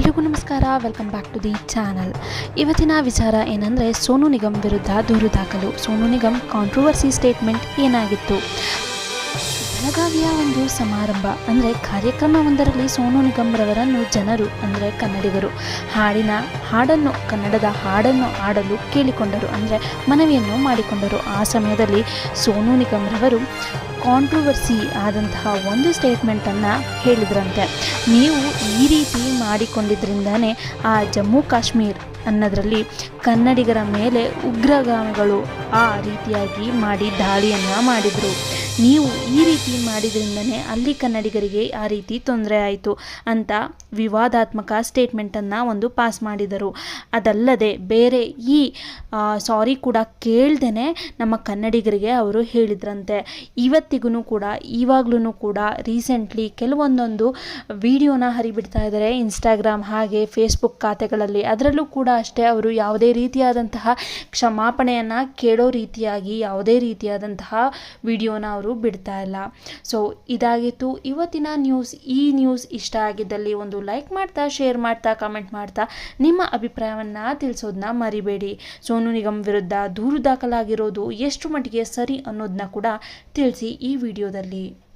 ಎಲ್ರಿಗೂ ನಮಸ್ಕಾರ welcome back to the channel ಇವತ್ತಿನ ವಿಚಾರ ಏನಂದರೆ ಸೋನು ನಿಗಮ್ ವಿರುದ್ಧ ದೂರು ದಾಖಲು. ಸೋನು ನಿಗಮ್ ಕಾಂಟ್ರವರ್ಸಿ ಸ್ಟೇಟ್ಮೆಂಟ್ ಏನಾಗಿತ್ತು? ಬೆಳಗಾವಿಯ ಒಂದು ಸಮಾರಂಭ, ಅಂದರೆ ಕಾರ್ಯಕ್ರಮವೊಂದರಲ್ಲಿ ಸೋನು ನಿಗಮ್ರವರನ್ನು ಜನರು, ಅಂದರೆ ಕನ್ನಡಿಗರು, ಹಾಡಿನ, ಹಾಡನ್ನು, ಕನ್ನಡದ ಹಾಡನ್ನು ಹಾಡಲು ಕೇಳಿಕೊಂಡರು, ಅಂದರೆ ಮನವಿಯನ್ನು ಮಾಡಿಕೊಂಡರು. ಆ ಸಮಯದಲ್ಲಿ ಸೋನು ನಿಗಮ್ರವರು ಕಾಂಟ್ರವರ್ಸಿ ಆದಂತಹ ಒಂದು ಸ್ಟೇಟ್ಮೆಂಟನ್ನು ಹೇಳಿದ್ರಂತೆ. ನೀವು ಈ ರೀತಿ ಮಾಡಿಕೊಂಡಿದ್ದರಿಂದನೇ ಆ ಜಮ್ಮು ಕಾಶ್ಮೀರ್ ಅನ್ನೋದರಲ್ಲಿ ಕನ್ನಡಿಗರ ಮೇಲೆ ಉಗ್ರಗಾಮಿಗಳು ಆ ರೀತಿಯಾಗಿ ಮಾಡಿ ದಾಳಿಯನ್ನು ಮಾಡಿದರು. ನೀವು ಈ ರೀತಿ ಮಾಡಿದ್ರಿಂದನೇ ಅಲ್ಲಿ ಕನ್ನಡಿಗರಿಗೆ ಆ ರೀತಿ ತೊಂದರೆ ಆಯಿತು ಅಂತ ವಿವಾದಾತ್ಮಕ ಸ್ಟೇಟ್ಮೆಂಟನ್ನು ಒಂದು ಪಾಸ್ ಮಾಡಿದರು. ಅದಲ್ಲದೆ ಬೇರೆ ಈ ಸಾರಿ ಕೂಡ ಕೇಳ್ದೇ ನಮ್ಮ ಕನ್ನಡಿಗರಿಗೆ ಅವರು ಹೇಳಿದ್ರಂತೆ. ಇವತ್ತಿಗೂ ಕೂಡ ಇವಾಗ್ಲೂ ಕೂಡ ರೀಸೆಂಟ್ಲಿ ಕೆಲವೊಂದೊಂದು ವಿಡಿಯೋನ ಹರಿಬಿಡ್ತಾ ಇದ್ದಾರೆ. ಇನ್ಸ್ಟಾಗ್ರಾಮ್ ಹಾಗೆ ಫೇಸ್ಬುಕ್ ಖಾತೆಗಳಲ್ಲಿ. ಅದರಲ್ಲೂ ಕೂಡ ಅಷ್ಟೇ ಅವರು ಯಾವುದೇ ರೀತಿಯಾದಂತಹ ಕ್ಷಮಾಪಣೆಯನ್ನು ಕೇಳೋ ರೀತಿಯಾಗಿ ಯಾವುದೇ ರೀತಿಯಾದಂತಹ ವಿಡಿಯೋನ ಅವರು ಬಿಡ್ತಾ ಇಲ್ಲ. ಸೊ ಇದಾಗಿತ್ತು. ಇವತ್ತಿನ ನ್ಯೂಸ್ ಈ ನ್ಯೂಸ್ ಇಷ್ಟ ಆಗಿದ್ದಲ್ಲಿ ಒಂದು ಲೈಕ್ ಮಾಡ್ತಾ ಶೇರ್ ಮಾಡ್ತಾ ಕಮೆಂಟ್ ಮಾಡ್ತಾ ನಿಮ್ಮ ಅಭಿಪ್ರಾಯವನ್ನು ತಿಳಿಸೋದನ್ನ ಮರಿಬೇಡಿ. ಸೋನು ನಿಗಮ್ ವಿರುದ್ಧ ದೂರು ದಾಖಲಾಗಿರೋದು ಎಷ್ಟು ಮಟ್ಟಿಗೆ ಸರಿ ಅನ್ನೋದನ್ನ ಕೂಡ ತಿಳಿಸಿ ಈ ವಿಡಿಯೋದಲ್ಲಿ.